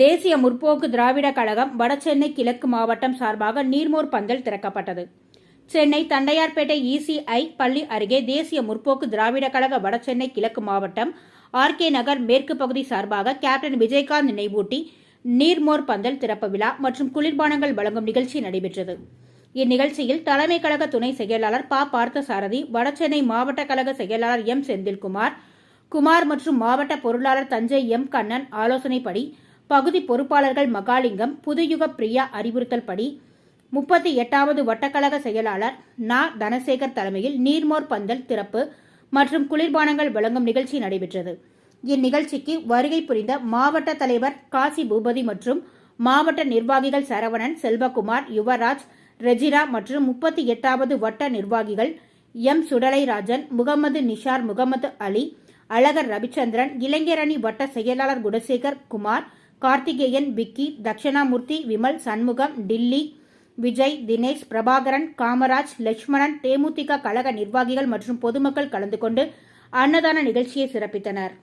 தேசிய முற்போக்கு திராவிட கழகம் வடசென்னை கிழக்கு மாவட்டம் சார்பாக நீர்மோர் பந்தல் திறக்கப்பட்டது. சென்னை தண்டையார்பேட்டை இசிஐ பள்ளி அருகே தேசிய முற்போக்கு திராவிட கழக வடசென்னை கிழக்கு மாவட்டம் ஆர்கே நகர் மேற்கு பகுதி சார்பாக கேப்டன் விஜயகாந்த் நினைவூட்டி நீர்மோர் பந்தல் திறப்பு விழா மற்றும் குளிர்பானங்கள் வழங்கும் நிகழ்ச்சி நடைபெற்றது. இந்நிகழ்ச்சியில் தலைமை கழக துணை செயலாளர் ப. பார்த்தசாரதி வடசென்னை மாவட்ட கழக செயலாளர் எம். செந்தில்குமார் குமார் மற்றும் மாவட்ட பொருளாளர் தஞ்சை எம். கண்ணன் ஆலோசனைப்படி பகுதி பொறுப்பாளர்கள் மகாலிங்கம் புதுயுக பிரியா அறிவுறுத்தல் படி முப்பத்தி எட்டாவது வட்டக்கழக செயலாளர் நா. தனசேகர் தலைமையில் நீர்மோர் பந்தல் திறப்பு மற்றும் குளிர்பானங்கள் வழங்கும் நிகழ்ச்சி நடைபெற்றது. இந்நிகழ்ச்சிக்கு வருகை புரிந்த மாவட்ட தலைவர் காசி பூபதி மற்றும் மாவட்ட நிர்வாகிகள் சரவணன் செல்வகுமார் யுவராஜ் ரெஜிரா மற்றும் முப்பத்தி எட்டாவது வட்ட நிர்வாகிகள் எம். சுடலைராஜன் முகமது நிஷார் முகமது அலி அழகர் ரவிச்சந்திரன் இளைஞரணி வட்ட செயலாளர் குணசேகர் குமார் கார்த்திகேயன் விக்கி தட்சிணாமூர்த்தி விமல் சண்முகம் டில்லி விஜய் தினேஷ் பிரபாகரன் காமராஜ் லட்சுமணன் தேமுதிக கழக நிர்வாகிகள் மற்றும் பொதுமக்கள் கலந்து கொண்டு அன்னதான நிகழ்ச்சியை சிறப்பித்தனர்.